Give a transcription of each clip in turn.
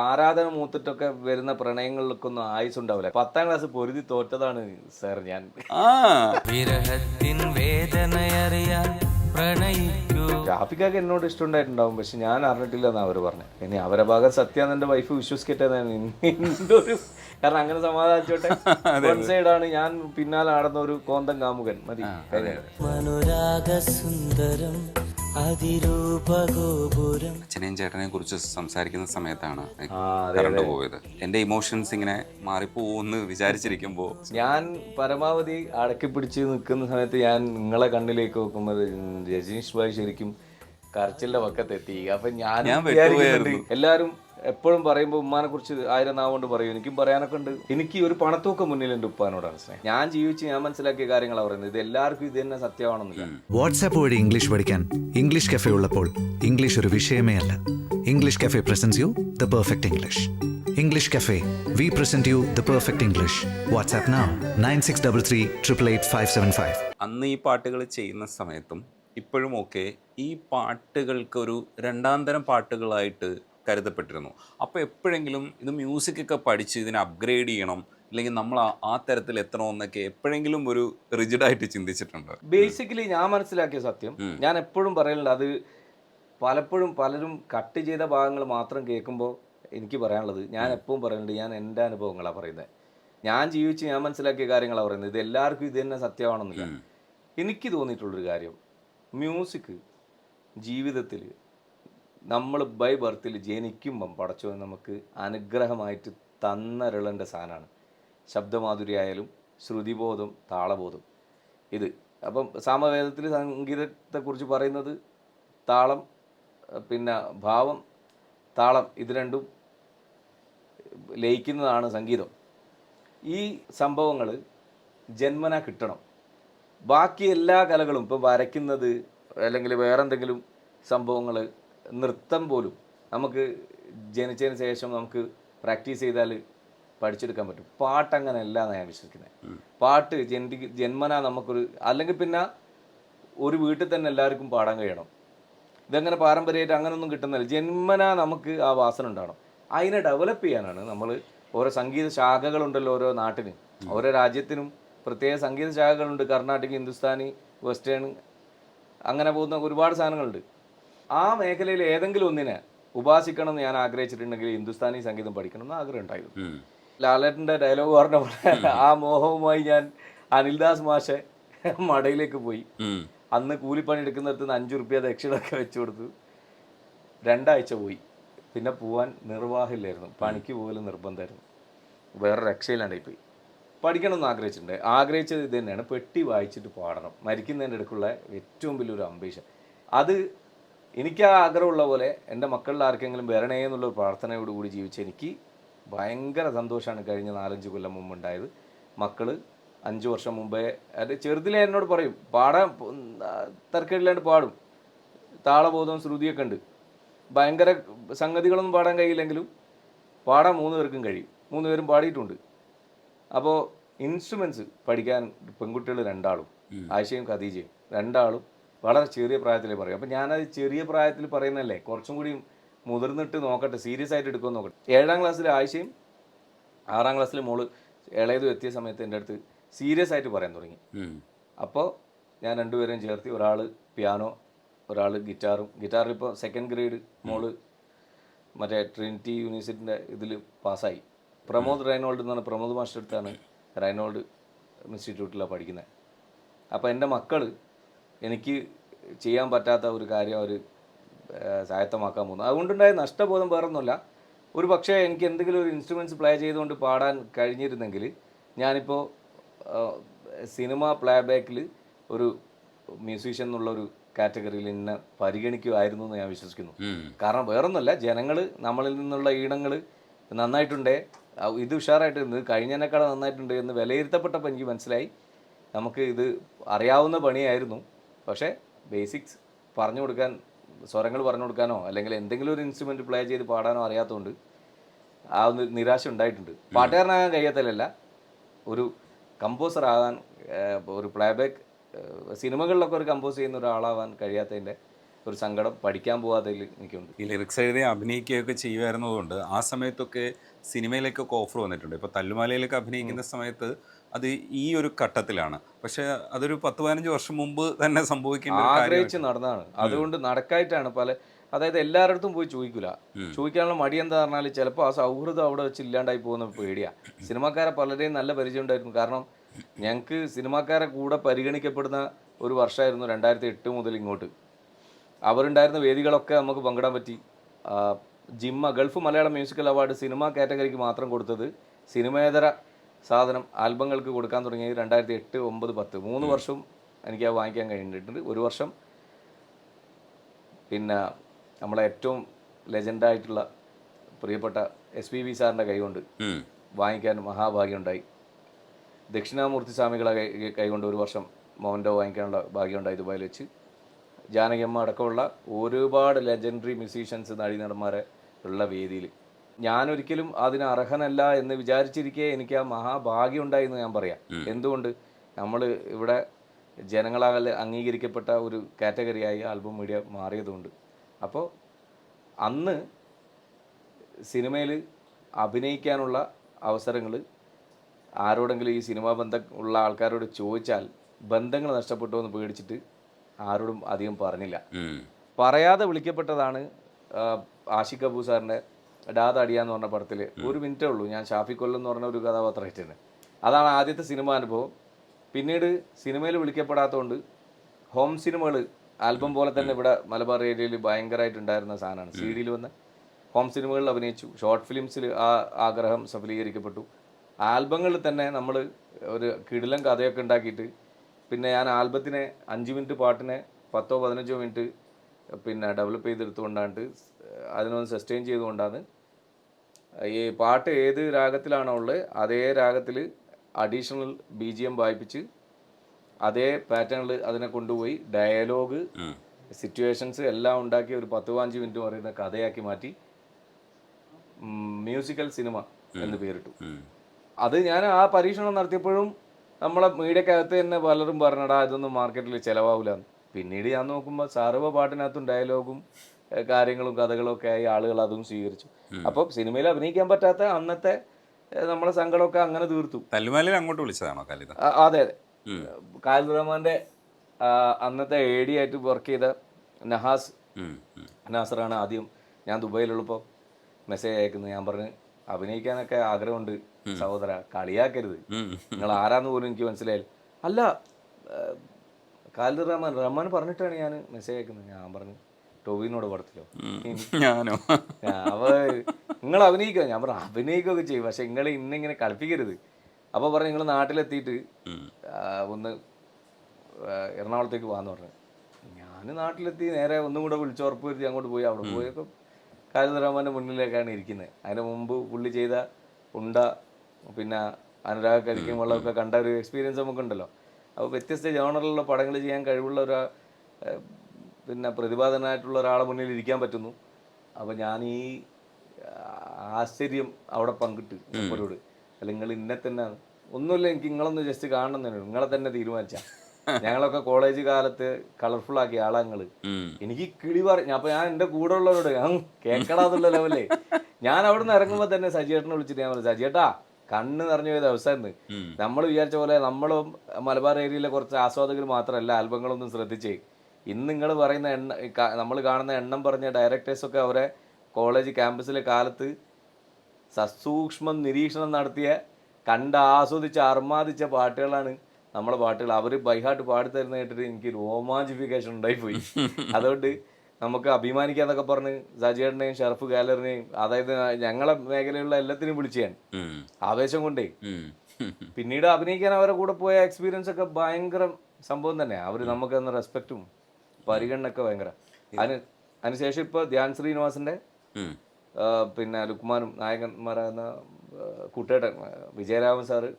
ആരാധന മൂത്തിട്ടൊക്കെ വരുന്ന പ്രണയങ്ങളിലൊക്കൊന്നും ആയുസ് ഉണ്ടാവില്ല പത്താം ക്ലാസ് പൊരുതി തോറ്റതാണ് സാർ ഞാൻ. ആ. വിരഹത്തിൻ വേദനയറിയാൻ ഷാഫിക്കൊക്കെ എന്നോട് ഇഷ്ടമുണ്ടായിട്ടുണ്ടാവും പക്ഷെ ഞാൻ അറിഞ്ഞിട്ടില്ല എന്നാ അവർ പറഞ്ഞു. ഇനി അവരെ ഭാഗം സത്യാന്ന് എന്റെ വൈഫ് വിശ്വസിക്കട്ടെ എന്നാണ് ഒരു കാരണം അങ്ങനെ സമാധാനിച്ചോട്ടെ. വൺ സൈഡാണ് ഞാൻ പിന്നാലെ ആടുന്ന ഒരു കോന്തം കാമുകൻ. മതി. മനോരാഗ മനുരാഗസുന്ദരം അതിരൂപഗോപുരം. അച്ഛനെയും ചേട്ടനെ കുറിച്ച് സംസാരിക്കുന്ന സമയത്താണ് കറണ്ട് പോയത്. എന്റെ ഇമോഷൻസ് ഇങ്ങനെ മാറിപ്പോന്ന് വിചാരിച്ചിരിക്കുമ്പോ ഞാൻ പരമാവധി അടക്കി പിടിച്ച് നിൽക്കുന്ന സമയത്ത് ഞാൻ നിങ്ങളെ കണ്ണിലേക്ക് നോക്കുമ്പോൾ രജനീഷ് ഭായ് ശരിക്കും കരച്ചിലിന്റെ പക്കത്തെത്തി അപ്പൊ ഞാൻ എല്ലാരും എപ്പോഴും പറയുമ്പോൾ ഉമ്മാനെ കുറിച്ച് ആയിരം നാവുകൊണ്ട് പറയും. എനിക്കും പറയാനൊക്കെ ഉണ്ട്. എനിക്ക് ഒരു പണത്തൂക്കം മുന്നിലുണ്ട് ഉപ്പാനോടാണ് സ്നേഹം. ഞാൻ ജീവിച്ച് ഞാൻ മനസ്സിലാക്കിയ കാര്യങ്ങളാണ് പറയുന്നത്. ഇത് എല്ലാവർക്കും ഇത് തന്നെ സത്യമാണെന്നില്ല. വാട്സാപ്പ് വഴി ഇംഗ്ലീഷ് പഠിക്കാൻ ഇംഗ്ലീഷ് കഫേ ഉള്ളപ്പോൾ ഇംഗ്ലീഷ് ഒരു വിഷയമേ അല്ല. English cafe presents you the perfect English English cafe we present you the perfect English WhatsApp now nine six double three triple eight five seven five അന്ന് ഈ പാട്ടുകൾ ചെയ്യുന്ന സമയത്തും ഇപ്പോഴും ഒക്കെ ഈ പാട്ടുകൾക്കൊരു രണ്ടാം തരം പാട്ടുകളായിട്ട് കരുതപ്പെട്ടിരുന്നു. അപ്പോൾ എപ്പോഴെങ്കിലും ഇത് മ്യൂസിക്കൊക്കെ പഠിച്ച് ഇതിനെ അപ്ഗ്രേഡ് ചെയ്യണം അല്ലെങ്കിൽ നമ്മൾ ആ- ആ തരത്തിൽ എത്തണമെന്നൊക്കെ എപ്പോഴെങ്കിലും ഒരു റിജിഡായിട്ട് ചിന്തിച്ചിട്ടുണ്ട്. ബേസിക്കലി ഞാൻ മനസ്സിലാക്കിയ സത്യം ഞാൻ എപ്പോഴും പറയലുണ്ട് അത് പലപ്പോഴും പലരും കട്ട് ചെയ്ത ഭാഗങ്ങൾ മാത്രം കേൾക്കുമ്പോൾ എനിക്ക് പറയാനുള്ളത് ഞാൻ എപ്പോഴും പറയുന്നുണ്ട് ഞാൻ എന്റെ അനുഭവങ്ങളാണ് പറയുന്നത് ഞാൻ ജീവിച്ച് ഞാൻ മനസ്സിലാക്കിയ കാര്യങ്ങളാണ് പറയുന്നത് ഇത് എല്ലാവർക്കും ഇത് തന്നെ സത്യമാണെന്നില്ല. എനിക്ക് തോന്നിയിട്ടുള്ളൊരു കാര്യം മ്യൂസിക് ജീവിതത്തിൽ നമ്മൾ ബൈ ബർത്തിൽ ജനിക്കുമ്പം പടച്ചവൻ നമുക്ക് അനുഗ്രഹമായിട്ട് തന്നരുളേണ്ട സാധനമാണ്. ശബ്ദമാധുര്യായാലും ശ്രുതിബോധം താളബോധം. ഇത് അപ്പം സാമവേദത്തിൽ സംഗീതത്തെക്കുറിച്ച് പറയുന്നത് താളം പിന്നെ ഭാവം താളം ഇത് രണ്ടും ലയിക്കുന്നതാണ് സംഗീതം. ഈ സംഭവങ്ങൾ ജന്മന കിട്ടണം. ബാക്കി എല്ലാ കലകളും ഇപ്പോൾ വരയ്ക്കുന്നത് അല്ലെങ്കിൽ വേറെ എന്തെങ്കിലും സംഭവങ്ങൾ നൃത്തം പോലും നമുക്ക് ജനിച്ചതിന് ശേഷം നമുക്ക് പ്രാക്ടീസ് ചെയ്താൽ പഠിച്ചെടുക്കാൻ പറ്റും. പാട്ട് അങ്ങനെയല്ല എന്നാണ് ഞാൻ വിശ്വസിക്കുന്നത്. പാട്ട് ജനി ജന്മന നമുക്കൊരു അല്ലെങ്കിൽ പിന്നെ ഒരു വീട്ടിൽ തന്നെ എല്ലാവർക്കും പാടാൻ കഴിയണം. ഇതങ്ങനെ പാരമ്പര്യമായിട്ട് അങ്ങനെയൊന്നും കിട്ടുന്നില്ല. ജന്മന നമുക്ക് ആ വാസന ഉണ്ടാവണം. അതിനെ ഡെവലപ്പ് ചെയ്യാനാണ് നമ്മൾ ഓരോ സംഗീത ശാഖകളുണ്ടല്ലോ ഓരോ നാട്ടിന് ഓരോ രാജ്യത്തിനും പ്രത്യേക സംഗീത ശാഖകളുണ്ട്. കർണാടക ഹിന്ദുസ്ഥാനി വെസ്റ്റേൺ അങ്ങനെ പോകുന്ന ഒരുപാട് സാധനങ്ങളുണ്ട്. ആ മേഖലയിൽ ഏതെങ്കിലും ഒന്നിനെ ഉപാസിക്കണം എന്ന് ഞാൻ ആഗ്രഹിച്ചിട്ടുണ്ടെങ്കിൽ ഹിന്ദുസ്ഥാനി സംഗീതം പഠിക്കണം എന്ന് ആഗ്രഹം ഉണ്ടായിരുന്നു. ലാലേട്ടന്റെ ഡയലോഗ് പറഞ്ഞ പോലെ ആ മോഹവുമായി ഞാൻ അനിൽദാസ് മാഷെ മടയിലേക്ക് പോയി. അന്ന് കൂലിപ്പണി എടുക്കുന്നിടത്ത് നിന്ന് അഞ്ചു റുപ്യ ദക്ഷിണൊക്കെ വെച്ചു കൊടുത്തു. രണ്ടാഴ്ച പോയി. പിന്നെ പോവാൻ നിർവാഹമില്ലായിരുന്നു. പണിക്ക് പോകലും നിർബന്ധമായിരുന്നു. വേറെ രക്ഷയില്ലാണ്ടായി പോയി പഠിക്കണം എന്ന് ആഗ്രഹിച്ചിട്ടുണ്ട്. ആഗ്രഹിച്ചത് ഇത് തന്നെയാണ്. പെട്ടി വായിച്ചിട്ട് പാടണം. മരിക്കുന്നതിന്റെ ഇടയ്ക്കുള്ള ഏറ്റവും വലിയൊരു അംബീഷൻ അത് എനിക്ക് ആ ആഗ്രഹമുള്ള പോലെ എന്റെ മക്കളിൽ ആർക്കെങ്കിലും വരണേ എന്നുള്ളൊരു പ്രാർത്ഥനയോട് കൂടി ജീവിച്ച എനിക്ക് ഭയങ്കര സന്തോഷമാണ് കഴിഞ്ഞ നാലഞ്ച് കൊല്ലം മുമ്പ് ഉണ്ടായത് മക്കൾ അഞ്ച് വർഷം മുമ്പേ അത് ചെറുതിലെ എന്നോട് പറയും പാടാൻ തർക്കമില്ലാണ്ട് പാടും. താളബോധവും ശ്രുതിയൊക്കെ ഉണ്ട്. ഭയങ്കര സംഗതികളൊന്നും പാടാൻ കഴിയില്ലെങ്കിലും പാടാൻ മൂന്ന് പേർക്കും കഴിയും. മൂന്ന് പേരും പാടിയിട്ടുണ്ട്. അപ്പോൾ ഇൻസ്ട്രുമെന്റ്സ് പഠിക്കാൻ പെൺകുട്ടികൾ രണ്ടാളും ആയിഷയും ഖദീജയും രണ്ടാളും വളരെ ചെറിയ പ്രായത്തിൽ പറയും. അപ്പോൾ ഞാനത് ചെറിയ പ്രായത്തിൽ പറയുന്നതല്ലേ കുറച്ചും കൂടി മുതിർന്നിട്ട് നോക്കട്ടെ സീരിയസ് ആയിട്ട് എടുക്കുമെന്ന് നോക്കട്ടെ. ഏഴാം ക്ലാസ്സിൽ ആയിഷയും ആറാം ക്ലാസ്സിൽ മോൾ ഇളയതും എത്തിയ സമയത്ത് എന്റെ അടുത്ത് സീരിയസ് ആയിട്ട് പറയാൻ തുടങ്ങി. അപ്പോൾ ഞാൻ രണ്ടുപേരെയും ചേർത്തി ഒരാൾ പിയാനോ ഒരാൾ ഗിറ്റാറും. ഗിറ്റാറിൽ ഇപ്പോൾ സെക്കൻഡ് ഗ്രേഡ് മോൾ മറ്റേ ട്രിനിറ്റി യൂണിവേഴ്സിറ്റിന്റെ ഇതിൽ പാസ്സായി. പ്രമോദ് റൈനോൾഡ് എന്ന് പറഞ്ഞ പ്രമോദ് മാസ്റ്റർ അടുത്താണ് റൈനോൾഡ് ഇൻസ്റ്റിറ്റ്യൂട്ടിലാണ് പഠിക്കുന്നത് അപ്പോൾ എന്റെ മക്കൾ എനിക്ക് ചെയ്യാൻ പറ്റാത്ത ഒരു കാര്യം അവർ സായത്തമാക്കാൻ പോകുന്നു. അതുകൊണ്ടുണ്ടായ നഷ്ടബോധം വേറൊന്നുമല്ല. ഒരു പക്ഷേ എനിക്ക് എന്തെങ്കിലും ഒരു ഇൻസ്ട്രുമെന്റ്സ് പ്ലേ ചെയ്തുകൊണ്ട് പാടാൻ കഴിഞ്ഞിരുന്നെങ്കിൽ ഞാനിപ്പോൾ സിനിമ പ്ലേ ബാക്കിൽ ഒരു മ്യൂസീഷ്യൻ എന്നുള്ള ഒരു കാറ്റഗറിയിൽ എന്നെ പരിഗണിക്കുമായിരുന്നു എന്ന് ഞാൻ വിശ്വസിക്കുന്നു. കാരണം വേറൊന്നുമല്ല ജനങ്ങൾ നമ്മളിൽ നിന്നുള്ള ഈണങ്ങൾ നന്നായിട്ടുണ്ടേ ഇത് ഉഷാറായിട്ട് ഇത് കഴിഞ്ഞതിനേക്കാൾ നന്നായിട്ടുണ്ട് എന്ന് വിലയിരുത്തപ്പെട്ടപ്പോൾ എനിക്ക് മനസ്സിലായി. നമുക്ക് ഇത് അറിയാവുന്ന പണിയായിരുന്നു. പക്ഷേ ബേസിക്സ് പറഞ്ഞു കൊടുക്കാൻ സ്വരങ്ങൾ പറഞ്ഞു കൊടുക്കാനോ അല്ലെങ്കിൽ എന്തെങ്കിലും ഒരു ഇൻസ്ട്രുമെന്റ് പ്ലേ ചെയ്ത് പാടാനോ അറിയാത്തതുകൊണ്ട് ആ ഒരു നിരാശ ഉണ്ടായിട്ടുണ്ട്. പാട്ടുകാരനാകാൻ കഴിയാത്തല്ല ഒരു കമ്പോസർ ആകാൻ ഒരു പ്ലേബാക്ക് സിനിമകളിലൊക്കെ ഒരു കമ്പോസ് ചെയ്യുന്ന ഒരാളാവാൻ കഴിയാത്തതിന്റെ ഒരു സങ്കടം പഠിക്കാൻ പോകാത്തതിൽ എനിക്കുണ്ട്. ഈ ലിറിക്സ് എഴുതി അഭിനയിക്കുകയൊക്കെ ചെയ്യുമായിരുന്നതുകൊണ്ട് ആ സമയത്തൊക്കെ സിനിമയിലേക്കൊക്കെ ഓഫർ വന്നിട്ടുണ്ട്. ഇപ്പോൾ തല്ലുമാലയിലൊക്കെ അഭിനയിക്കുന്ന സമയത്ത് അത് ഈ ഒരു ഘട്ടത്തിലാണ്. പക്ഷേ അതൊരു പത്ത് പതിനഞ്ച് വർഷം മുമ്പ് തന്നെ സംഭവിക്കേണ്ട ആഗ്രഹിച്ച് നടന്നതാണ്. അതുകൊണ്ട് നടക്കായിട്ടാണ് പല അതായത് എല്ലാവരുടെ പോയി ചോദിക്കില്ല ചോദിക്കാനുള്ള മടി എന്താ പറഞ്ഞാൽ ചിലപ്പോൾ ആ സൗഹൃദം അവിടെ വെച്ച് ഇല്ലാണ്ടായി പോകുന്ന പേടിയാണ് സിനിമാക്കാരെ പലരെയും നല്ല പരിചയം ഉണ്ടായിരുന്നു കാരണം ഞങ്ങൾക്ക് സിനിമാക്കാരെ കൂടെ പരിഗണിക്കപ്പെടുന്ന ഒരു വർഷമായിരുന്നു രണ്ടായിരത്തി എട്ട് മുതൽ ഇങ്ങോട്ട്. അവരുണ്ടായിരുന്ന വേദികളൊക്കെ നമുക്ക് പങ്കിടാൻ പറ്റി. ജിമ്മ Gulf Malayalam musical award cinema കാറ്റഗറിക്ക് മാത്രം കൊടുത്തത് സിനിമേതര സാധനം ആൽബങ്ങൾക്ക് കൊടുക്കാൻ തുടങ്ങിയത് രണ്ടായിരത്തി എട്ട് ഒമ്പത് പത്ത്. മൂന്ന് വർഷം എനിക്ക് അത് വാങ്ങിക്കാൻ കഴിഞ്ഞിട്ടുണ്ട്. ഒരു വർഷം പിന്നെ നമ്മളെ ഏറ്റവും ലെജൻഡായിട്ടുള്ള പ്രിയപ്പെട്ട എസ് പി വി സാറിന്റെ കൈകൊണ്ട്. വാങ്ങിക്കാൻ മഹാഭാഗ്യമുണ്ടായി. ദക്ഷിണാമൂർത്തി സ്വാമികളെ കൈ കൈകൊണ്ട് ഒരു വർഷം മൗൻഡോ വാങ്ങിക്കാനുള്ള ഭാഗ്യമുണ്ടായി ദുബായിൽ വെച്ച്. ജാനകിയമ്മ അടക്കമുള്ള ഒരുപാട് ലെജൻഡറി മ്യൂസീഷ്യൻസ് നടന്മാരെ ഉള്ള വേദിയിൽ. ഞാനൊരിക്കലും അതിന് അർഹനല്ല എന്ന് വിചാരിച്ചിരിക്കെ എനിക്ക് ആ മഹാഭാഗ്യം ഉണ്ടായി എന്ന് ഞാൻ പറയാം. എന്തുകൊണ്ട്? നമ്മൾ ഇവിടെ ജനങ്ങളാൽ അംഗീകരിക്കപ്പെട്ട ഒരു കാറ്റഗറിയായി ആൽബം മീഡിയ മാറിയതുകൊണ്ട്. അപ്പോൾ അന്ന് സിനിമയിൽ അഭിനയിക്കാനുള്ള അവസരങ്ങൾ ആരോടെങ്കിലും ഈ സിനിമാ ബന്ധം ഉള്ള ആൾക്കാരോട് ചോദിച്ചാൽ ബന്ധങ്ങൾ നഷ്ടപ്പെട്ടു എന്ന് പേടിച്ചിട്ട് ആരോടും അധികം പറഞ്ഞില്ല. പറയാതെ വിളിക്കപ്പെട്ടതാണ് ആഷിഖ് അബു സാറിന്റെ ഡാദ അടിയ എന്ന് പറഞ്ഞ പടത്തിൽ ഒരു മിനിറ്റേ ഉള്ളൂ. ഞാൻ ഷാഫി കൊല്ലം എന്ന് പറഞ്ഞ ഒരു കഥാപാത്രമായിട്ടാണ് അതാണ് ആദ്യത്തെ സിനിമ അനുഭവം. പിന്നീട് സിനിമയിൽ വിളിക്കപ്പെടാത്തതുകൊണ്ട് ഹോം സിനിമകൾ ആൽബം പോലെ തന്നെ ഇവിടെ മലബാർ ഏരിയയിൽ ഭയങ്കരമായിട്ടുണ്ടായിരുന്ന സാധനമാണ്. സി ഡിയിൽ വന്ന ഹോം സിനിമകളിൽ അഭിനയിച്ചു. ഷോർട്ട് ഫിലിംസിൽ ആ ആഗ്രഹം സഫലീകരിക്കപ്പെട്ടു. ആൽബങ്ങളിൽ തന്നെ നമ്മൾ ഒരു കിടിലം കഥയൊക്കെ ഉണ്ടാക്കിയിട്ട് പിന്നെ ഞാൻ ആൽബത്തിനെ അഞ്ച് മിനിറ്റ് പാട്ടിനെ പത്തോ പതിനഞ്ചോ മിനിറ്റ് പിന്നെ ഡെവലപ്പ് ചെയ്തെടുത്തുകൊണ്ടാണ് അതിനൊന്ന് സസ്റ്റെയിൻ ചെയ്തുകൊണ്ടാണ്. ഈ പാട്ട് ഏത് രാഗത്തിലാണോ ഉള്ളത് അതേ രാഗത്തിൽ അഡീഷണൽ ബി ജി എം വായിപ്പിച്ച് അതേ പാറ്റേണിൽ അതിനെ കൊണ്ടുപോയി ഡയലോഗ് സിറ്റുവേഷൻസ് എല്ലാം ഉണ്ടാക്കി ഒരു പത്ത് പതിനഞ്ച് മിനിറ്റ് പറയുന്ന കഥയാക്കി മാറ്റി. മ്യൂസിക്കൽ സിനിമ എന്ന് പേരിട്ടു. അത് ഞാൻ ആ പരീക്ഷണം നടത്തിയപ്പോഴും നമ്മളെ മീഡിയക്കകത്ത് തന്നെ പലരും പറഞ്ഞടാ ഇതൊന്നും മാർക്കറ്റിൽ ചിലവാകില്ല പിന്നീട് ഞാൻ നോക്കുമ്പോൾ സർവ പാട്ടിനകത്തും ഡയലോഗും കാര്യങ്ങളും കഥകളും ഒക്കെ ആയി ആളുകൾ അതും സ്വീകരിച്ചു. അപ്പം സിനിമയിൽ അഭിനയിക്കാൻ പറ്റാത്ത അന്നത്തെ നമ്മളെ സങ്കടമൊക്കെ അങ്ങനെ തീർത്തു. തല്ലുമാലയിൽ അങ്ങോട്ട് വിളിച്ചതാണോ അതെ അതെ. ഖാലിദ് റഹ്മാന്റെ അന്നത്തെ എ ഡി ആയിട്ട് വർക്ക് ചെയ്ത നഹാസ്. നാസറാണ് ആദ്യം ഞാൻ ദുബായിലുള്ളപ്പോൾ മെസ്സേജ് അയക്കുന്നത്. ഞാൻ പറഞ്ഞു അഭിനയിക്കാനൊക്കെ ആഗ്രഹമുണ്ട്. സഹോദര കളിയാക്കരുത്. നിങ്ങൾ ആരാന്ന് പോലും എനിക്ക് മനസ്സിലായില്ല. അല്ല ഖാലിദ് റഹ്മാൻ റഹ്മാൻ പറഞ്ഞിട്ടാണ് ഞാൻ മെസ്സേജ് അയക്കുന്നത്. ഞാൻ പറഞ്ഞു ടോവിനോട് പടത്തിലോ. ഞാനോ? അവ നിങ്ങൾ അഭിനയിക്കുക ഞാൻ പറഞ്ഞു അഭിനയിക്കുകയൊക്കെ ചെയ്യും. പക്ഷെ നിങ്ങൾ ഇന്നിങ്ങനെ കളിപ്പിക്കരുത്. അപ്പോൾ പറഞ്ഞു നിങ്ങൾ നാട്ടിലെത്തിയിട്ട് ഒന്ന് എറണാകുളത്തേക്ക് പോകാന്ന് പറഞ്ഞു. ഞാൻ നാട്ടിലെത്തി നേരെ ഒന്നും കൂടെ വിളിച്ച് ഉറപ്പ് വരുത്തി അങ്ങോട്ട് പോയി. അവിടെ പോയപ്പോൾ ഖാലിദ് റഹ്മാന്റെ മുന്നിലേക്കാണ് ഇരിക്കുന്നത് അതിന് മുമ്പ് പുള്ളി ചെയ്ത ഉണ്ട പിന്നെ അനുരാഗ് കരിക്കും വെള്ളമൊക്കെ കണ്ട ഒരു എക്സ്പീരിയൻസ് നമുക്കുണ്ടല്ലോ. അപ്പോൾ വ്യത്യസ്ത ജോണറിലുള്ള പടങ്ങൾ ചെയ്യാൻ കഴിവുള്ള ഒരു പിന്നെ പ്രതിപാദനായിട്ടുള്ള ഒരാളെ മുന്നിൽ ഇരിക്കാൻ പറ്റുന്നു. അപ്പോൾ ഞാൻ ഈ ആശ്ചര്യം അവിടെ പങ്കിട്ട് മൂപ്പരോട് അല്ലെങ്കിൽ നിങ്ങൾ ഇന്നെ തന്നെ ഒന്നുമില്ല എനിക്ക് നിങ്ങളൊന്ന് ജസ്റ്റ് കാണണം തന്നെ നിങ്ങളെ തന്നെ തീരുമാനിച്ച. ഞങ്ങളൊക്കെ കോളേജ് കാലത്ത് കളർഫുൾ ആക്കിയ ആളാ നിങ്ങൾ എനിക്ക് കിളി പറഞ്ഞു അപ്പൊ ഞാൻ എന്റെ കൂടെ ഉള്ളവരോട് ഞാൻ കേക്കടാന്നുള്ള ലെവലേ ഞാൻ അവിടെ നിന്ന് ഇറങ്ങുമ്പോ തന്നെ സജിയേട്ടനെ വിളിച്ചിട്ട് ഞാൻ പറഞ്ഞു സജിയേട്ടാ കണ്ണ് നിറഞ്ഞു പോയത് അവസാനം. നമ്മൾ വിചാരിച്ച പോലെ നമ്മളും മലബാർ ഏരിയയിലെ കുറച്ച് ആസ്വാദകർ മാത്രമല്ല ആൽബങ്ങളൊന്നും ശ്രദ്ധിച്ചേ. ഇന്ന് നിങ്ങൾ പറയുന്ന എണ്ണ നമ്മൾ കാണുന്ന എണ്ണം പറഞ്ഞ ഡയറക്ടേഴ്സൊക്കെ അവരെ കോളേജ് ക്യാമ്പസിലെ കാലത്ത് സസൂക്ഷ്മം നിരീക്ഷണം നടത്തിയ കണ്ട് ആസ്വദിച്ച് അർമാദിച്ച പാട്ടുകളാണ് നമ്മളെ പാട്ടുകൾ. അവർ ബൈഹാർട്ട് പാടിത്തരുന്ന കേട്ടിട്ട് എനിക്ക് രോമാഞ്ചിഫിക്കേഷൻ ഉണ്ടായിപ്പോയി. അതുകൊണ്ട് നമുക്ക് അഭിമാനിക്കാന്നൊക്കെ പറഞ്ഞ് സജിയേട്ടനെയും ഷർഫ് ഗാലറിനെയും അതായത് ഞങ്ങളെ മേഖലയിലുള്ള എല്ലാത്തിനെയും വിളിച്ചാണ്. ആവേശം കൊണ്ടേ. പിന്നീട് അഭിനയിക്കാൻ അവരെ കൂടെ പോയ എക്സ്പീരിയൻസ് ഒക്കെ ഭയങ്കര സംഭവം തന്നെ. അവർ നമുക്ക് തന്ന റെസ്പെക്റ്റും പരിഗണനയൊക്കെ ഭയങ്കര. അതിന് അതിനുശേഷം ഇപ്പൊ ധ്യാൻ ശ്രീനിവാസിന്റെ പിന്നെ ലുക്മാനും നായകന്മാരാകുന്ന കൂട്ടേട്ടൻ വിജയരാമൻ സാറ്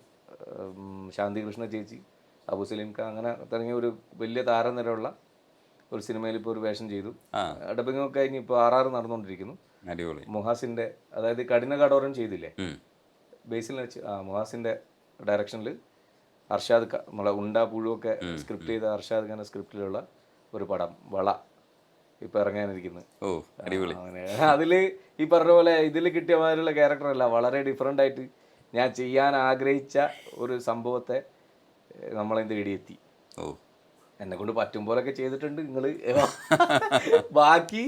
ശാന്തികൃഷ്ണ ചേച്ചി അബു സലീം ഖാൻ അങ്ങനെ തുടങ്ങിയ ഒരു വലിയ താരനിരയുള്ള ഒരു സിനിമയിൽ ഇപ്പോൾ ഒരു വേഷം ചെയ്തു. ഡബിങ് ഒക്കെ കഴിഞ്ഞ് ഇപ്പോൾ ആർ ആർ നടന്നുകൊണ്ടിരിക്കുന്നു. അടിപൊളി. മുഹാസിന്റെ അതായത് കഠിന കടോരം ചെയ്തില്ലേ. ബേസിൽ വെച്ച് ആ മുഹാസിന്റെ ഡയറക്ഷനിൽ അർഷാദ് നമ്മളെ ഉണ്ട പുഴുവൊക്കെ സ്ക്രിപ്റ്റ് ചെയ്ത അർഷാദ് ഖാന്റെ സ്ക്രിപ്റ്റിലുള്ള ഒരു പടം വള ഇപ്പം ഇറങ്ങാനിരിക്കുന്നത് ഓ അടിപൊളി. അതിൽ ഈ പറഞ്ഞ പോലെ ഇതിൽ കിട്ടിയ മാതിരിയുള്ള ക്യാരക്ടറല്ല വളരെ ഡിഫറെന്റ് ആയിട്ട് ഞാൻ ചെയ്യാൻ ആഗ്രഹിച്ച ഒരു സംഭവത്തെ നമ്മളെന്ത് നമ്മളെ തേടിയെത്തി ഓ. എന്നെ കൊണ്ട് പറ്റും പോലൊക്കെ ചെയ്തിട്ടുണ്ട് നിങ്ങൾ ബാക്കി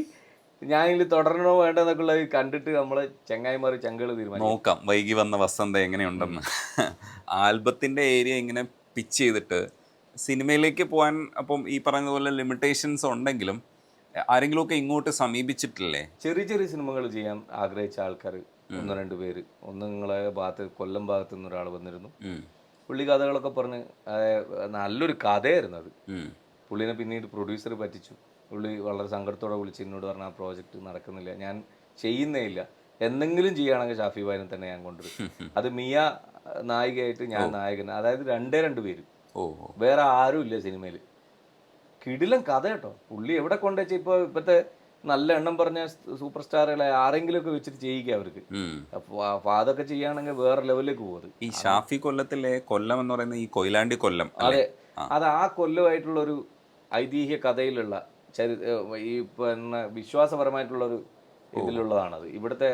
ഞാൻ ഇതിൽ തുടരണോ വേണ്ടെന്നൊക്കെ ഉള്ളത് കണ്ടിട്ട് നമ്മളെ ചങ്ങായിമാർ ചങ്കൾ തീരുമാനം നോക്കാം. വൈകി വന്ന വസന്ത എങ്ങനെയുണ്ടെന്ന്. ആൽബത്തിന്റെ ഏരിയ ഇങ്ങനെ പിച്ച് ചെയ്തിട്ട് സിനിമയിലേക്ക് പോകാൻ അപ്പം ഈ പറഞ്ഞതുപോലെ ലിമിറ്റേഷൻസ് ഉണ്ടെങ്കിലും ആരെങ്കിലുമൊക്കെ ഇങ്ങോട്ട് സമീപിച്ചിട്ടില്ലേ? ചെറിയ ചെറിയ സിനിമകൾ ചെയ്യാൻ ആഗ്രഹിച്ച ആൾക്കാർ ഒന്ന് രണ്ട് പേര്. ഒന്ന് നിങ്ങളെ ഭാഗത്ത് കൊല്ലം ഭാഗത്ത് നിന്ന് ഒരാൾ വന്നിരുന്നു പുള്ളി കഥകളൊക്കെ പറഞ്ഞ് നല്ലൊരു കഥയായിരുന്നു അത്. പുള്ളിനെ പിന്നീട് പ്രൊഡ്യൂസർ പറ്റിച്ചു. പുള്ളി വളരെ സങ്കടത്തോടെ വിളിച്ച് എന്നോട് പറഞ്ഞ ആ പ്രോജക്റ്റ് നടക്കുന്നില്ല. ഞാൻ ചെയ്യുന്നേ ഇല്ല എന്തെങ്കിലും ചെയ്യുകയാണെങ്കിൽ ഷാഫി ഭായിനെ തന്നെ ഞാൻ കൊണ്ടുവരും. അത് മിയ നായികയായിട്ട് ഞാൻ നായകൻ അതായത് രണ്ടേ രണ്ട് പേര്. വേറെ ആരും ഇല്ല സിനിമയിൽ കിടിലം കഥ കേട്ടോ. പുള്ളി എവിടെ കൊണ്ടുവച്ച ഇപ്പോൾ ഇപ്പോഴത്തെ നല്ല എണ്ണം പറഞ്ഞ സൂപ്പർ സ്റ്റാറുകളെ ആരെങ്കിലുമൊക്കെ വെച്ചിട്ട് ചെയ്യിക്കുക അവർക്ക്. അപ്പൊ അപ്പോൾ അതൊക്കെ ചെയ്യുകയാണെങ്കിൽ വേറെ ലെവലിലേക്ക് പോകും ഈ ഷാഫി കൊല്ലത്തിലെ കൊല്ലം എന്ന് പറയുന്ന ഈ കൊയിലാണ്ടി കൊല്ലം അതെ. അത് ആ കൊല്ലമായിട്ടുള്ള ഒരു ഐതിഹ്യ കഥയിലുള്ള ചരി ഈ പിന്നെ വിശ്വാസപരമായിട്ടുള്ളൊരു ഇതിലുള്ളതാണത്. ഇവിടുത്തെ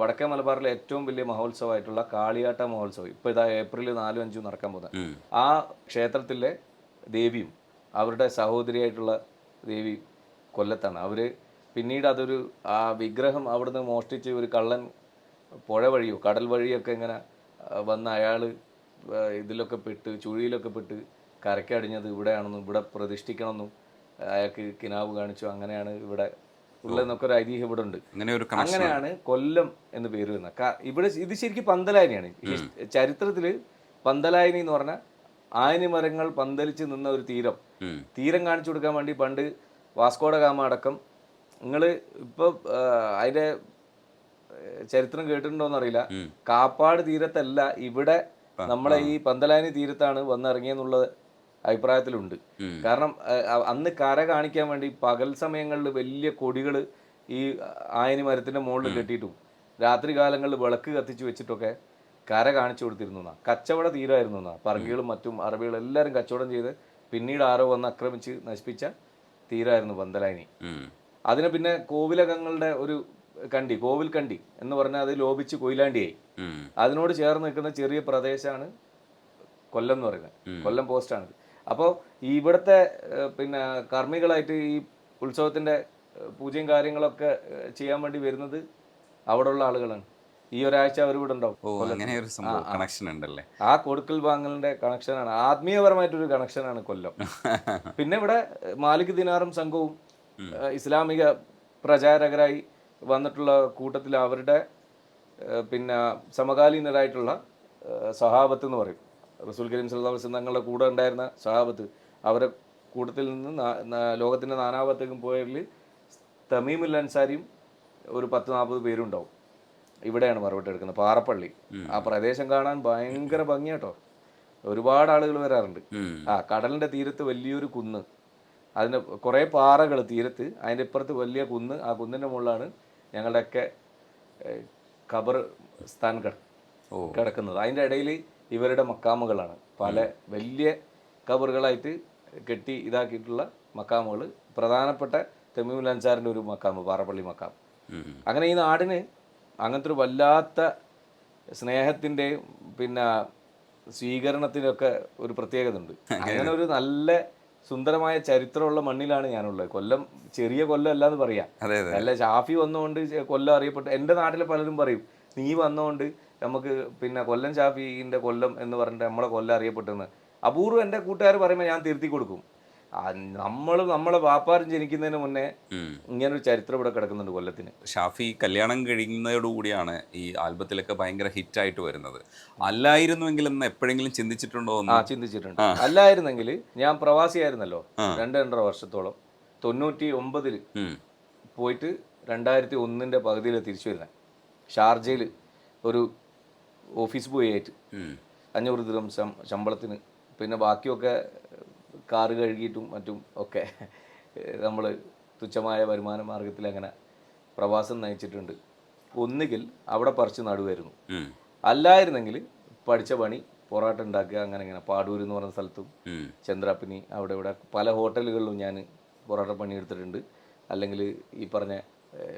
വടക്കേ മലബാറിലെ ഏറ്റവും വലിയ മഹോത്സവമായിട്ടുള്ള കാളിയാട്ട മഹോത്സവം. ഇപ്പോൾ ഇതാ ഏപ്രിൽ നാലും അഞ്ചും നടക്കാൻ പോകുന്നത്. ആ ക്ഷേത്രത്തിലെ ദേവിയും അവരുടെ സഹോദരിയായിട്ടുള്ള ദേവി കൊല്ലത്താണ്. അവർ പിന്നീട് അതൊരു ആ വിഗ്രഹം അവിടുന്ന് മോഷ്ടിച്ച് ഒരു കള്ളൻ പുഴ വഴിയോ കടൽ വഴിയൊക്കെ ഇങ്ങനെ വന്ന് അയാൾ ഇതിലൊക്കെ പെട്ട് ചുഴിയിലൊക്കെ പെട്ട് കരക്കടിഞ്ഞത് ഇവിടെയാണെന്നും ഇവിടെ പ്രതിഷ്ഠിക്കണമെന്നും അയാൾക്ക് കിനാവ് കാണിച്ചു. അങ്ങനെയാണ് ഇവിടെ ഉള്ളതെന്നൊക്കെ ഒരു ഐതിഹ്യം ഇവിടെ ഉണ്ട്. അങ്ങനെയാണ് കൊല്ലം എന്ന് പേര് വരുന്നത്. ഇവിടെ ഇത് ശരിക്കും പന്തലായനിയാണ്. ചരിത്രത്തിൽ പന്തലായനി എന്ന് പറഞ്ഞ ആയനി മരങ്ങൾ പന്തലിച്ച് നിന്ന ഒരു തീരം. തീരം കാണിച്ചു കൊടുക്കാൻ വേണ്ടി പണ്ട് വാസ്കോഡ ഗാമ അടക്കം നിങ്ങൾ ഇപ്പൊ അതിന്റെ ചരിത്രം കേട്ടിട്ടുണ്ടോന്ന് അറിയില്ല കാപ്പാട് തീരത്തല്ല ഇവിടെ നമ്മളെ ഈ പന്തലാനി തീരത്താണ് വന്നിറങ്ങിയെന്നുള്ള അഭിപ്രായത്തിലുണ്ട്. കാരണം അന്ന് കര കാണിക്കാൻ വേണ്ടി പകൽ സമയങ്ങളിൽ വലിയ കൊടികൾ ഈ ആയനി മരത്തിന്റെ മുകളിൽ കെട്ടിയിട്ടും രാത്രി കാലങ്ങളിൽ വിളക്ക് കത്തിച്ചു വെച്ചിട്ടൊക്കെ കര കാണിച്ചു കൊടുത്തിരുന്നു എന്നാ. കച്ചവട തീരായിരുന്നു എന്നാ പറങ്കികളും മറ്റും അറബികളും എല്ലാവരും കച്ചവടം ചെയ്ത് പിന്നീട് ആരോ വന്ന് ആക്രമിച്ച് നശിപ്പിച്ച തീരായിരുന്നു പന്തലായനി ഉം. അതിന് പിന്നെ കോവിലകങ്ങളുടെ ഒരു കണ്ടി കോവിൽ കണ്ടി എന്ന് പറഞ്ഞാൽ അത് ലോപിച്ച് കൊയിലാണ്ടിയായി. അതിനോട് ചേർന്ന് നിൽക്കുന്ന ചെറിയ പ്രദേശമാണ് കൊല്ലം എന്ന് പറയുന്നത്. കൊല്ലം പോസ്റ്റാണ് അപ്പോൾ ഇവിടുത്തെ പിന്നെ കർമ്മികളായിട്ട് ഈ ഉത്സവത്തിന്റെ പൂജയും കാര്യങ്ങളൊക്കെ ചെയ്യാൻ വേണ്ടി വരുന്നത് അവിടെയുള്ള ആളുകളാണ്. ഈ ഒരാഴ്ച അവർ ഇവിടെ ഉണ്ടാവും കണക്ഷൻ ഉണ്ടല്ലേ? ആ കൊടുക്കൽ വാങ്ങലിന്റെ കണക്ഷനാണ് ആത്മീയപരമായിട്ടൊരു കണക്ഷനാണ് കൊല്ലം. പിന്നെ ഇവിടെ മാലിക് ദിനാറും സംഘവും ഇസ്ലാമിക പ്രചാരകരായി വന്നിട്ടുള്ള കൂട്ടത്തിൽ അവരുടെ പിന്നെ സമകാലീനരായിട്ടുള്ള സഹാബത്ത് എന്ന് പറയും. റസൂൽ കരീം വസല്ലം തങ്ങളുടെ കൂടെ ഉണ്ടായിരുന്ന സഹാബത്ത് അവരെ കൂട്ടത്തിൽ നിന്ന് ലോകത്തിന്റെ നാനാഭത്തേക്കും പോയതിൽ തമീമുൽ അൻസാരിയും ഒരു പത്ത് നാൽപ്പത് പേരുണ്ടാവും. ഇവിടെയാണ് മറുപടി എടുക്കുന്നത്. പാറപ്പള്ളി. ആ പ്രദേശം കാണാൻ ഭയങ്കര ഭംഗിയാട്ടോ. ഒരുപാട് ആളുകൾ വരാറുണ്ട്. ആ കടലിന്റെ തീരത്ത് വലിയൊരു കുന്ന്. അതിന് കുറേ പാറകൾ തീരത്ത് അതിന്റെ ഇപ്പുറത്ത് വലിയ കുന്ന് ആ കുന്നിന്റെ മുകളിലാണ് ഞങ്ങളുടെയൊക്കെ ഖബർ സ്ഥാൻ കട ഓ. കിടക്കുന്നത്. അതിന്റെ ഇടയിൽ ഇവരുടെ മക്കാമുകളാണ്. പല വലിയ ഖബറുകളായിട്ട് കെട്ടി ഇതാക്കിയിട്ടുള്ള മക്കാമുകൾ. പ്രധാനപ്പെട്ട തെമീമുൽ അൻസാറിന്റെ ഒരു മക്കാമ് പാറപ്പള്ളി മക്കാം. അങ്ങനെ ഈ നാടിന് അങ്ങനത്തെ ഒരു വല്ലാത്ത സ്നേഹത്തിന്റെയും പിന്നെ സ്വീകരണത്തിനൊക്കെ ഒരു പ്രത്യേകത ഉണ്ട് അങ്ങനെ ഒരു നല്ല സുന്ദരമായ ചരിത്രമുള്ള മണ്ണിലാണ് ഞാനുള്ളത്. കൊല്ലം ചെറിയ കൊല്ലം അല്ല എന്ന് പറയാം അല്ല ഷാഫി വന്നുകൊണ്ട് കൊല്ലം അറിയപ്പെട്ടു എന്റെ നാട്ടിലെ പലരും പറയും നീ വന്നുകൊണ്ട് നമുക്ക് പിന്നെ കൊല്ലം ഷാഫിന്റെ കൊല്ലം എന്ന് പറഞ്ഞിട്ട് നമ്മളെ കൊല്ലം അറിയപ്പെട്ടെന്ന്. അപൂർവം എന്റെ കൂട്ടുകാർ പറയുമ്പോൾ ഞാൻ തിരുത്തി കൊടുക്കും. നമ്മൾ നമ്മളെ വ്യാപാരം ജനിക്കുന്നതിന് മുന്നേ ഇങ്ങനെ ഇങ്ങനൊരു ചരിത്രം ഇവിടെ കിടക്കുന്നുണ്ട് കൊല്ലത്തിന്. ഷാഫി കല്യാണം കഴിയുന്നതോടുകൂടിയാണ് ഈ ആൽബത്തിലൊക്കെ ഭയങ്കര ഹിറ്റായിട്ട് വരുന്നത്. അല്ലായിരുന്നുവെങ്കിലും എപ്പോഴെങ്കിലും ചിന്തിച്ചിട്ടുണ്ടോ ആ ചിന്തിച്ചിട്ടുണ്ട്. അല്ലായിരുന്നെങ്കിൽ ഞാൻ പ്രവാസിയായിരുന്നല്ലോ രണ്ട് രണ്ടര വർഷത്തോളം. തൊണ്ണൂറ്റി ഒമ്പതിൽ. പോയിട്ട് രണ്ടായിരത്തി ഒന്നിന്റെ പകുതിയിൽ തിരിച്ചു വരുന്നത് ഷാർജയിൽ ഒരു ഓഫീസ് ബോയ് ആയിട്ട്. അഞ്ഞൂറ് ദിനം ശമ്പളത്തിന്. പിന്നെ ബാക്കിയൊക്കെ കാറ് കഴുകിയിട്ടും മറ്റും ഒക്കെ നമ്മൾ തുച്ഛമായ വരുമാന മാർഗത്തിൽ അങ്ങനെ പ്രവാസം നയിച്ചിട്ടുണ്ട്. ഒന്നുകിൽ അവിടെ പറിച്ച് നടുവായിരുന്നു. അല്ലായിരുന്നെങ്കിൽ പഠിച്ച പണി പൊറാട്ട ഉണ്ടാക്കുക അങ്ങനെ ഇങ്ങനെ പാടൂർ എന്ന് പറഞ്ഞ സ്ഥലത്തും. ചന്ദ്രാപ്പിനി അവിടെ ഇവിടെ പല ഹോട്ടലുകളിലും ഞാൻ പൊറാട്ട പണി എടുത്തിട്ടുണ്ട് അല്ലെങ്കിൽ ഈ പറഞ്ഞ